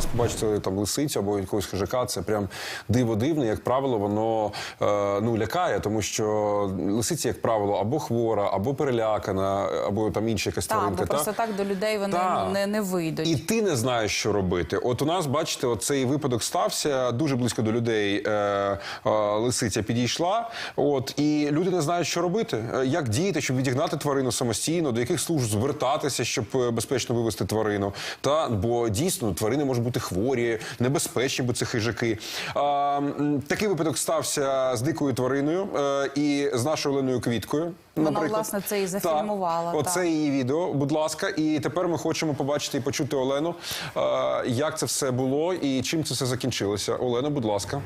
нас побачити там лисицю або якогось хижака, це прям диво дивне. Як правило, воно е, ну лякає, тому що лисиця, як правило, або хвора, або перелякана, або там інша якась тваринка. бо просто так до людей вони Та. не, не вийдуть. І ти не знаєш, що робити. От у нас, бачите, от цей випадок стався дуже близько до людей. Е, е, лисиця підійшла. От і люди не знають, що робити, Е, як діяти, щоб відігнати тварину самостійно, до яких служб звертатися, щоб е, безпечно вивести тварину. Та бо дійсно тварини можуть бути хворі, небезпечні, бо це хижаки. А, такий випадок стався з дикою твариною е, і з нашою Оленою Квіткою. Вона, власне, це і зафільмувала, Так. так. Оце її відео, будь ласка. І тепер ми хочемо побачити і почути Олену, е, як це все було і чим це все закінчилося. Олена, будь ласка.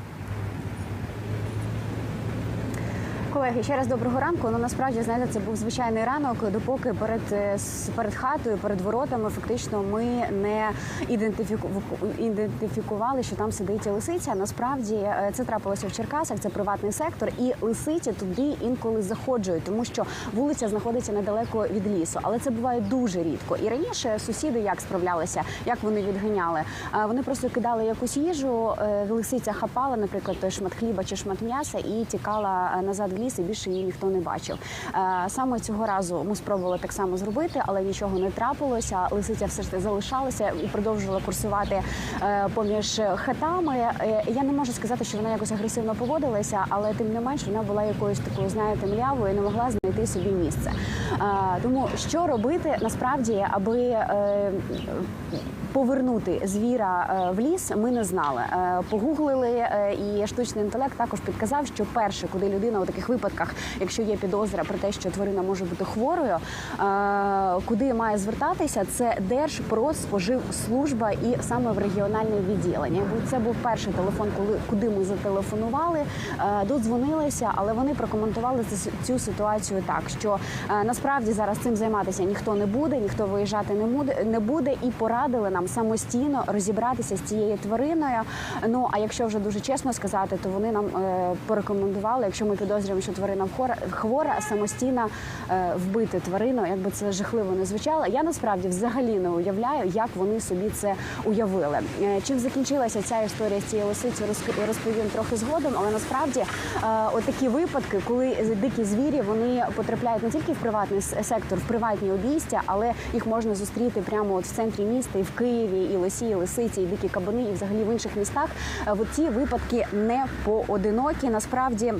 Колеги, ще раз доброго ранку. Ну насправді знаєте, це був звичайний ранок, допоки перед е, перед хатою, перед воротами, фактично, ми не ідентифіку- ідентифікували, що там сидить лисиця. Насправді е, це трапилося в Черкасах, це приватний сектор, і лисиці туди інколи заходжують, тому що вулиця знаходиться недалеко від лісу. Але це буває дуже рідко. І раніше сусіди як справлялися, як вони відганяли. Е, Вони просто кидали якусь їжу, лисиця хапала, наприклад, шмат хліба чи шмат м'яса, і тікала назад в ліс, і більше її ніхто не бачив. Е, Саме цього разу ми спробували так само зробити, але нічого не трапилося. Лисиця все ж таки залишалася і продовжувала курсувати е, поміж хатами. Е, Я не можу сказати, що вона якось агресивно поводилася, але тим не менш вона була якоюсь такою, знаєте, млявою, і не могла знайти собі місце. Тому що робити насправді, аби повернути звіра в ліс, ми не знали. Погуглили, і штучний інтелект також підказав, що перше, куди людина у таких випадках, якщо є підозра про те, що тварина може бути хворою, е, куди має звертатися, це Держпродспоживслужба і саме в регіональне відділення. Це був перший телефон, коли куди ми зателефонували, е, додзвонилися, але вони прокоментували цю- ситуацію так, що е, насправді зараз цим займатися ніхто не буде, ніхто виїжджати не буде, і порадили нам самостійно розібратися з цією твариною. Ну а якщо вже дуже чесно сказати, то вони нам порекомендували, якщо ми підозрюємо, що тварина хвора, хвора самостійно е, вбити тварину, якби це жахливо не звучало. Я насправді взагалі не уявляю, як вони собі це уявили. Е, Чим закінчилася ця історія з цією лисицею, розповім трохи згодом, але насправді е, отакі випадки, коли дикі звірі вони потрапляють не тільки в приватний сектор, в приватні обійстя, але їх можна зустріти прямо от в центрі міста, і в Києві, і лисі, і лисиці, і дикі кабани, і взагалі в інших містах. От ці випадки не поодинокі. Насправді.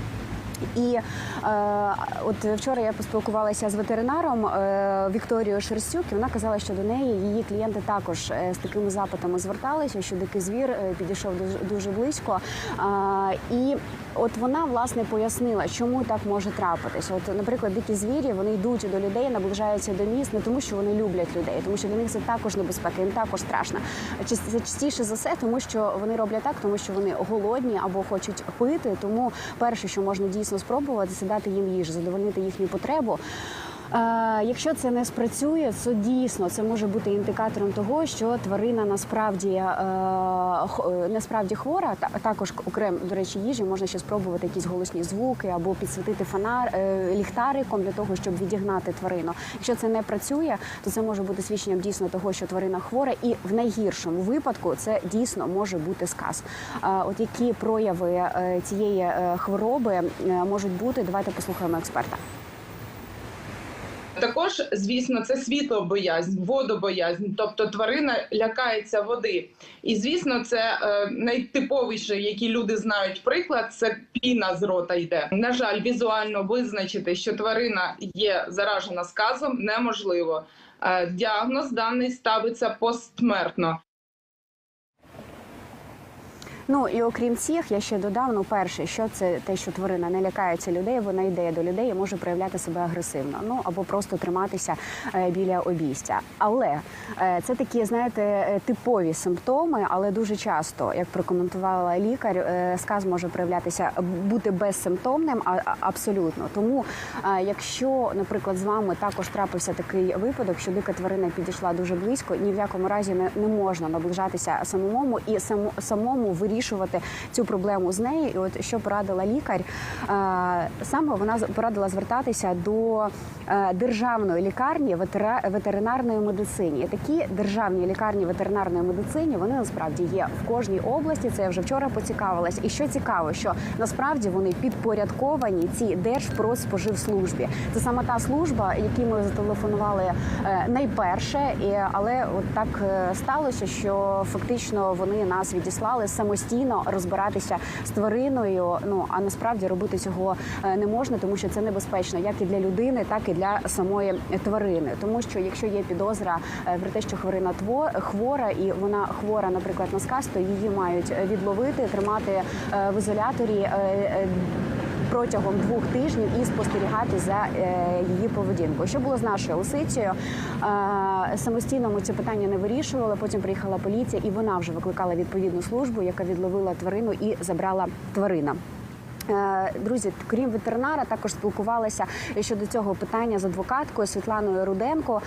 І е, от вчора я поспілкувалася з ветеринаром е, Вікторією Шерстюк, і вона казала, що до неї її клієнти також е, з такими запитами зверталися, що дикий звір е, підійшов дуже, дуже близько. Е, і от вона власне пояснила, чому так може трапитись. От, наприклад, дикі звірі вони йдуть до людей, наближаються до міст не тому, що вони люблять людей, тому що для них це також небезпека, їм також страшно. Це частіше за все, тому що вони роблять так, тому що вони голодні або хочуть пити. Тому перше, що можна дійсно спробувати, задати їм їжу, задовольнити їхню потребу. Якщо це не спрацює, то дійсно це може бути індикатором того, що тварина насправді е, е, насправді хвора. Та також окремо до речі, їжі можна ще спробувати якісь голосні звуки або підсвітити фонар е, ліхтариком для того, щоб відігнати тварину. Якщо це не працює, то це може бути свідченням дійсно того, що тварина хвора, і в найгіршому випадку це дійсно може бути сказ. От які прояви цієї хвороби можуть бути? Давайте послухаємо експерта. Також, звісно, це світлобоязнь, водобоязнь, тобто тварина лякається води. І звісно, це е, які який люди знають приклад, це піна з рота йде. На жаль, візуально визначити, що тварина є заражена сказом, неможливо. Е, діагноз даний ставиться постсмертно. Ну і окрім цих, я ще додав, ну перше, що це те, що тварина не лякається людей, вона йде до людей і може проявляти себе агресивно, ну або просто триматися е, біля обійстя. Але е, це такі, знаєте, е, типові симптоми, але дуже часто, як прокоментувала лікар, сказ може проявлятися бути безсимптомним, а абсолютно. Тому, якщо, наприклад, з вами також трапився такий випадок, що дика тварина підійшла дуже близько, ні в якому разі не, можна наближатися самому і само, самому вирішувати вирішувати цю проблему з нею. І от що порадила лікар, е, саме вона порадила звертатися до е, державної лікарні ветеринарної медицині. Такі державні лікарні ветеринарної медицині вони насправді є в кожній області. Це я вже вчора поцікавилась. І що цікаво, що насправді вони підпорядковані цій Держпродспоживслужбі. Це саме та служба, якій ми зателефонували е, найперше, але от так сталося, що фактично вони нас відіслали самостійно розбиратися з твариною. Ну а насправді робити цього е, не можна, тому що це небезпечно як і для людини, так і для самої тварини. Тому що якщо є підозра е, про те, що хворина хвора, і вона хвора, наприклад, на сказ, то її мають відловити, тримати е, в ізоляторі. Протягом двох тижнів і спостерігати за е, її поведінкою. Що було з нашою лисицею? Е, самостійно ми це питання не вирішували. Потім приїхала поліція, і вона вже викликала відповідну службу, яка відловила тварину і забрала тварина. Е, Друзі, крім ветеринара, також спілкувалася щодо цього питання з адвокаткою Світланою Руденко.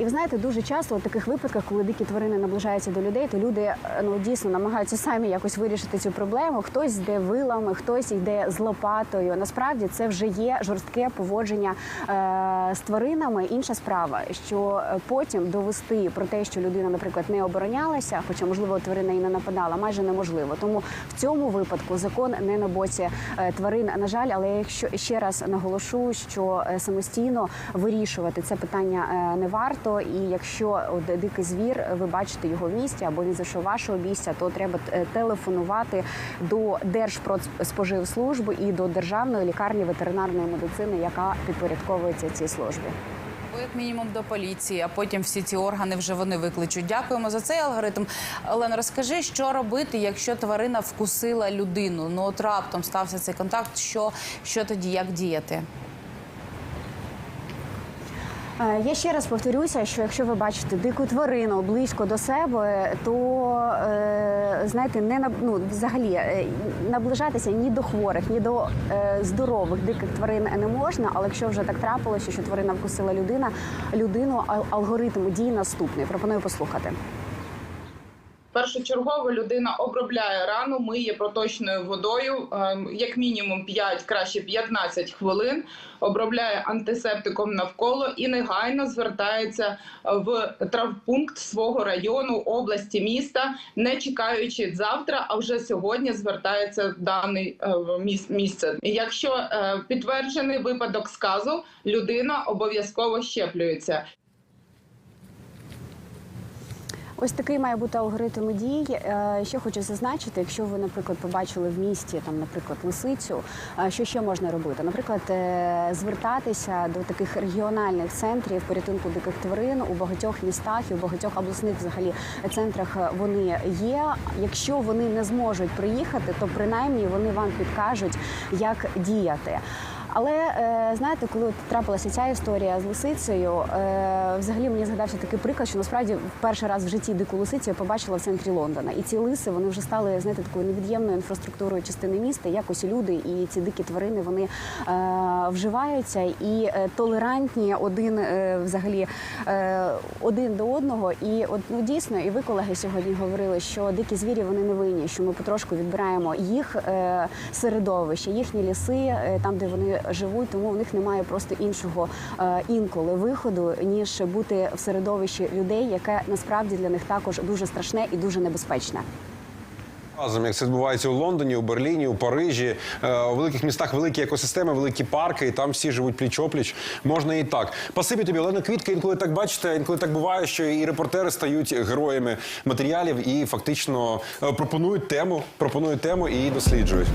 І ви знаєте, дуже часто у таких випадках, коли дикі тварини наближаються до людей, то люди е, ну дійсно намагаються самі якось вирішити цю проблему. Хтось йде вилами, хтось йде з лопатою. Насправді це вже є жорстке поводження е, з тваринами. Інша справа, що е, потім довести про те, що людина, наприклад, не оборонялася, хоча можливо тварина і не нападала, майже неможливо. Тому в цьому випадку закон не на боці тварин. На жаль, але якщо ще раз наголошу, що самостійно вирішувати це питання не варто. І якщо дикий звір, ви бачите його в місті або він зайшов вашого місця, то треба е, телефонувати до Держпродспоживслужби і до державної лікарні ветеринарної медицини, яка підпорядковується цій службі. Як мінімум до поліції, а потім всі ці органи вже вони викличуть. Дякуємо за цей алгоритм. Олена, розкажи, що робити, якщо тварина вкусила людину? Ну от раптом стався цей контакт. Що, що тоді, як діяти? Е, Я ще раз повторюся, що якщо ви бачите дику тварину близько до себе, то е, знаєте, не на- ну, взагалі е, наближатися ні до хворих, ні до здорових диких тварин не можна. Але якщо вже так трапилося, що тварина вкусила людина, людину ал- алгоритм дій наступний. Пропоную послухати. Першочергово людина обробляє рану, миє проточною водою, ем, як мінімум 5, краще 15 хвилин, обробляє антисептиком навколо і негайно звертається в травпункт свого району, області, міста, не чекаючи завтра, а вже сьогодні звертається в дане місце. Якщо е, підтверджений випадок сказу, людина обов'язково щеплюється. Ось такий має бути алгоритм дій. Е, Що хочу зазначити, якщо ви, наприклад, побачили в місті там, наприклад, лисицю, е, що ще можна робити? Наприклад, е, звертатися до таких регіональних центрів порятунку диких тварин у багатьох містах і у багатьох обласних взагалі центрах вони є. Якщо вони не зможуть приїхати, то принаймні вони вам підкажуть, як діяти. Але е, знаєте, коли трапилася ця історія з лисицею, е, взагалі мені згадався такий приклад, що насправді в перший раз в житті дику лисицю я побачила в центрі Лондона. І ці лиси вони вже стали знаєте, такою невід'ємною інфраструктурою частини міста. Якось люди і ці дикі тварини вони е, вживаються і толерантні один взагалі один до одного. І от ну дійсно, і ви колеги сьогодні говорили, що дикі звірі вони не винні, що ми потрошку відбираємо їх середовище, їхні ліси, там де вони живуть, тому в них немає просто іншого е, інколи виходу, ніж бути в середовищі людей, яке насправді для них також дуже страшне і дуже небезпечне. Разом, як це відбувається у Лондоні, у Берліні, у Парижі, е, у великих містах великі екосистеми, великі парки, і там всі живуть пліч-опліч. Можна і так. Пасибі тобі, Олена Квітка, інколи так бачите, інколи так буває, що і репортери стають героями матеріалів і фактично е, пропонують тему, пропонують тему і досліджують.